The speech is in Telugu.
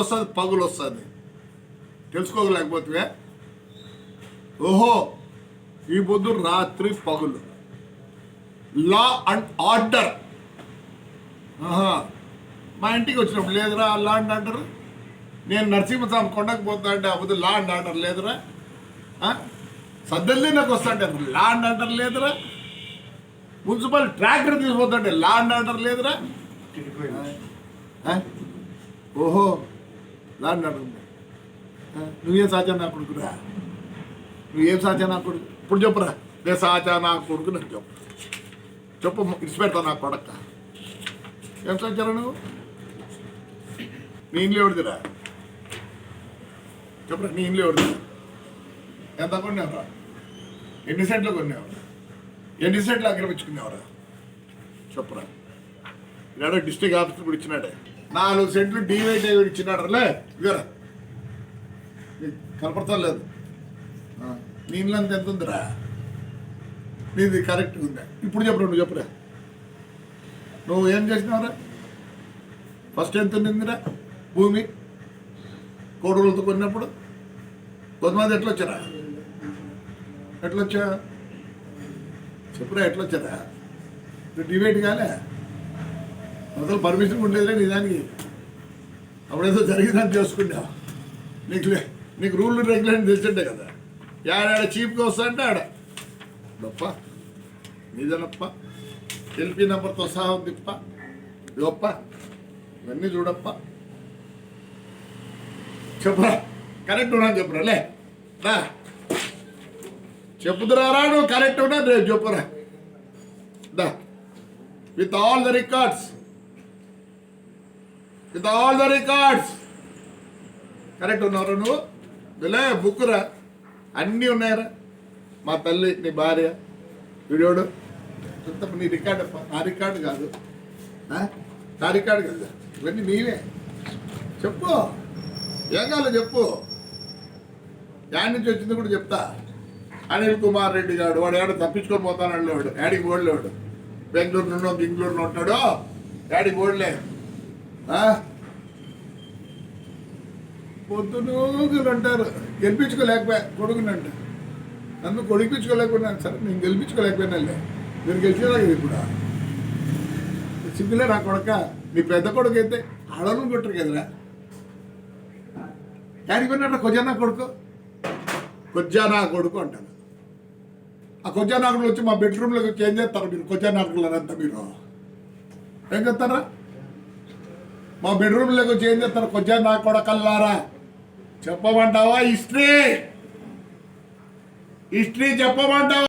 వస్తుంది పగులు వస్తుంది. తెలుసుకోగలేకపోతే ఓహో ఈ పొద్దు రాత్రి పగులు. Law and order. మా ఇంటికి వచ్చినప్పుడు లేదురా లా అండ్ ఆర్డర్? నేను నరసింహస్వామి కొండకు పోతా అంటే అప్పుడు లా అండ్ ఆర్డర్ లేదురా? సద్దల్లి నాకు వస్తా అంటే లా అండ్ ఆర్డర్ లేదురా? మున్సిపల్ ట్రాక్టర్ తీసుకుపోతుంటే లా అండ్ ఆర్డర్ లేదురా? ఓహో. దాన్ని అండ్ ఆర్డర్ నువ్వేం సాచా నా కొడుకురా? నువ్వేం సాచా నా కొడుకు? ఇప్పుడు చెప్పురా. నేను సాచా నా కొడుకు నాకు చెప్పు. చెప్పు ఇడిచి పెడతా నా కొడక. ఏం సాచారా నువ్వు? నీ ఇంట్లో ఎవరిదిరా? చెప్పురా నీ ఇంట్లో ఎవరిదిరా ఎంత కొన్నావురా? ఎన్ని సెంట్లు కొన్నావు? ఎన్ని సెంట్లు ఆక్రమించుకున్నావురా చెప్పురా. ఇలాడో డిస్ట్రిక్ట్ ఆఫీసర్ కూడా ఇచ్చినాడే. నాలుగు సెంట్లు డివైట్ అయ్యి ఇచ్చినాడులే ఇదిగోరా. కనపడతా లేదు. నీ ఇంట్లో అంత ఎంత ఉందిరా? నీది కరెక్ట్గా ఉందా? ఇప్పుడు చెప్పరా నువ్వు చెప్పురా? నువ్వు ఏం చేసినావురా? ఫస్ట్ ఎంత ఉండిందిరా? భూమి? కోడూరులతో కొన్నప్పుడు? కొంతమంది ఎట్లా వచ్చారా ఎట్లా వచ్చా చెప్పురా ఎట్లా వచ్చారా నువ్వు డిబేట్ కాలే. అసలు పర్మిషన్ ఉండేదిలే నిజానికి. అప్పుడేదో జరిగిందని చేసుకుంటా నీకు నీకు రూల్ రెగ్యులేషన్ తెలిసిండే కదా. యాడాడ చీప్గా వస్తా అంటే ఆడ. గొప్ప నిజనప్ప ఎల్పి నెంబర్తో సహా ఉందిప్ప. గొప్ప ఇవన్నీ చూడప్ప. చెప్పురా కరెక్ట్ ఉన్నా చెప్పురా లే రా. చెప్పుదురా రా నువ్వు కరెక్ట్ ఉన్నా రేపు చెప్పురా. దా with all the records. With all the records correct ఉన్నారు నువ్వు? లే బుక్ రా. అన్నీ ఉన్నాయరా మా తల్లి నీ భార్య వీడియోడు అంత నీ రికార్డ్ అప్ప నా రికార్డు కాదు. ఆ? నా రికార్డు కాదు. ఇవన్నీ నీవే. చెప్పు. ఏం కావాలో చెప్పు. యాడ్ నుంచి వచ్చింది కూడా చెప్తా. అనిల్ కుమార్ రెడ్డి గారు వాడు ఏడు తప్పించుకొని పోతాను వాడు యాడికి పోడలేవాడు బెంగళూరు నుండి బెంగళూరులో ఉంటాడు యాడికి పోడలే. పొద్దునూగులు అంటారు. గెలిపించుకోలేకపోయా కొడుకునంట. నన్ను కొడిపించుకోలేకపోయినాను సార్ నేను గెలిపించుకోలేకపోయినా మీరు గెలిచేదా ఇప్పుడు సిగ్గులే నా కొడక? నీ పెద్ద కొడుకు అయితే ఆడవాళ్ళని కొట్టరు కదరా. యాడికి పోయినట్టు కొజ్జా కొడుకు? కొజ్జానా కొడుకు అంటాను ఆ కొజ్జానాకులు వచ్చి మా బెడ్రూమ్లోకి వచ్చి ఏం చేస్తారు మీరు? కొజ్జానాకులు నాకులంతా మీరు. ఏం చేస్తారా? మా బెడ్రూమ్లోకి వచ్చి ఏం చేస్తారు? కొంచెం నా కొడకల్లారా? చెప్పమంటావా? హిస్టరీ! హిస్టరీ చెప్పమంటావా?